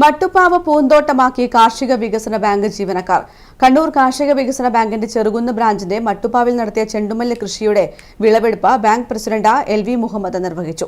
മട്ടുപ്പാവ് പൂന്തോട്ടമാക്കി കാർഷിക വികസന ബാങ്ക് ജീവനക്കാർ. കണ്ണൂർ കാർഷിക വികസന ബാങ്കിന്റെ ചെറുകുന്ന് ബ്രാഞ്ചിന്റെ മട്ടുപ്പാവിൽ നടത്തിയ ചെണ്ടുമല്ലി കൃഷിയുടെ വിളവെടുപ്പ് bank president L V Muhammad നിർവഹിച്ചു.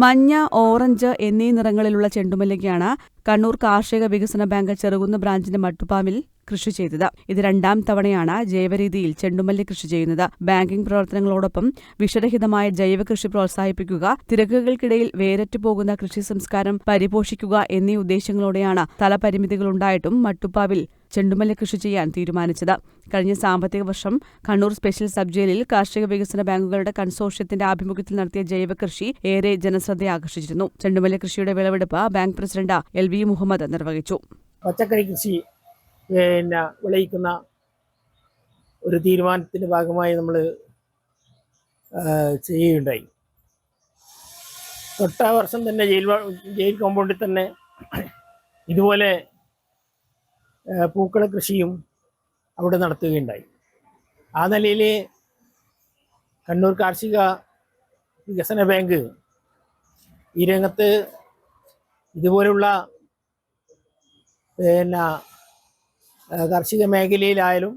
മഞ്ഞ ഓറഞ്ച് എന്നീ നിറങ്ങളിലുള്ള ചെണ്ടുമല്ലിക്കാണ് കണ്ണൂർ കാർഷിക വികസന ബാങ്ക് ചെറുകുന്ന് ബ്രാഞ്ചിന്റെ മട്ടുപ്പാവിൽ കൃഷി ചെയ്തത്. ഇത് രണ്ടാം തവണയാണ് ജൈവരീതിയിൽ ചെണ്ടുമല്ലി കൃഷി ചെയ്യുന്നത്. ബാങ്കിംഗ് പ്രവർത്തനങ്ങളോടൊപ്പം വിഷരഹിതമായ ജൈവ കൃഷി പ്രോത്സാഹിപ്പിക്കുക തിരക്കുകൾക്കിടയിൽ വേരറ്റു പോകുന്ന കൃഷി സംസ്കാരം പരിപോഷിക്കുക എന്നീ ഉദ്ദേശങ്ങളോടെയാണ് തലപരിമിതികളുണ്ടായിട്ടും മട്ടുപ്പാവിൽ ചെണ്ടുമല്ലി കൃഷി ചെയ്യാൻ തീരുമാനിച്ചത്. കഴിഞ്ഞ സാമ്പത്തിക വർഷം കണ്ണൂർ സ്പെഷ്യൽ സബ് ജയിലിൽ കാർഷിക വികസന ബാങ്കുകളുടെ കൺസോർഷ്യത്തിന്റെ ആഭിമുഖ്യത്തിൽ നടത്തിയ ജൈവ കൃഷി ഏറെ ജനശ്രദ്ധ ആകർഷിച്ചിരുന്നു ചെണ്ടുമല്ലി കൃഷിയുടെ വിളവെടുപ്പ് bank president L V Muhammad നിർവഹിച്ചു. പച്ചക്കറി കൃഷി പിന്നെ വിളയിക്കുന്ന ഒരു തീരുമാനത്തിന്റെ ഭാഗമായി നമ്മൾ ചെയ്യുകയുണ്ടായി. തൊട്ട വർഷം തന്നെ ജയിൽ ജയിൽ കോമ്പൗണ്ടിൽ തന്നെ ഇതുപോലെ പൂക്കള കൃഷിയും അവിടെ നടത്തുകയുണ്ടായി. ആ നിലയിൽ കണ്ണൂർ കാർഷിക വികസന ബാങ്ക് ഈ രംഗത്ത് ഇതുപോലുള്ള പിന്നെ കാർഷിക മേഖലയിലായാലും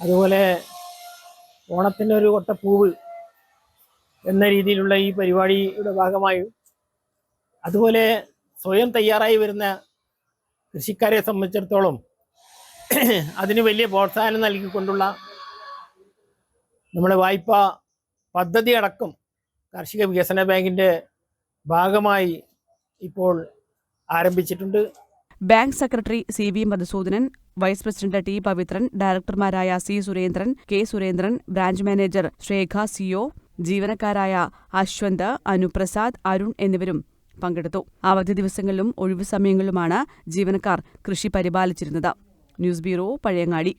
അതുപോലെ ഓണത്തിന്റെ ഒരു കൊട്ടപ്പൂവ് എന്ന രീതിയിലുള്ള ഈ പരിപാടിയുടെ ഭാഗമായും അതുപോലെ സ്വയം തയ്യാറായി വരുന്ന കൃഷിക്കാരെ സംബന്ധിച്ചിടത്തോളം അതിന് വലിയ പ്രോത്സാഹനം നൽകിക്കൊണ്ടുള്ള നമ്മുടെ വായ്പ പദ്ധതി അടക്കം കാർഷിക വികസന ബാങ്കിന്റെ ഭാഗമായി ഇപ്പോൾ ആരംഭിച്ചിട്ടുണ്ട്. Bank secretary C V Madhusoodanan vice president T Pavithran ഡയറക്ടർമാരായ C Surendran K Surendran branch manager Shrekha CO ജീവനക്കാരായ അശ്വന്ത് അനുപ്രസാദ് അരുൺ എന്നിവരും പങ്കെടുത്തു. അവധി ദിവസങ്ങളിലും ഒഴിവു സമയങ്ങളിലുമാണ് ജീവനക്കാർ കൃഷി പരിപാലിച്ചിരുന്നത്. News bureau Pazhayangadi.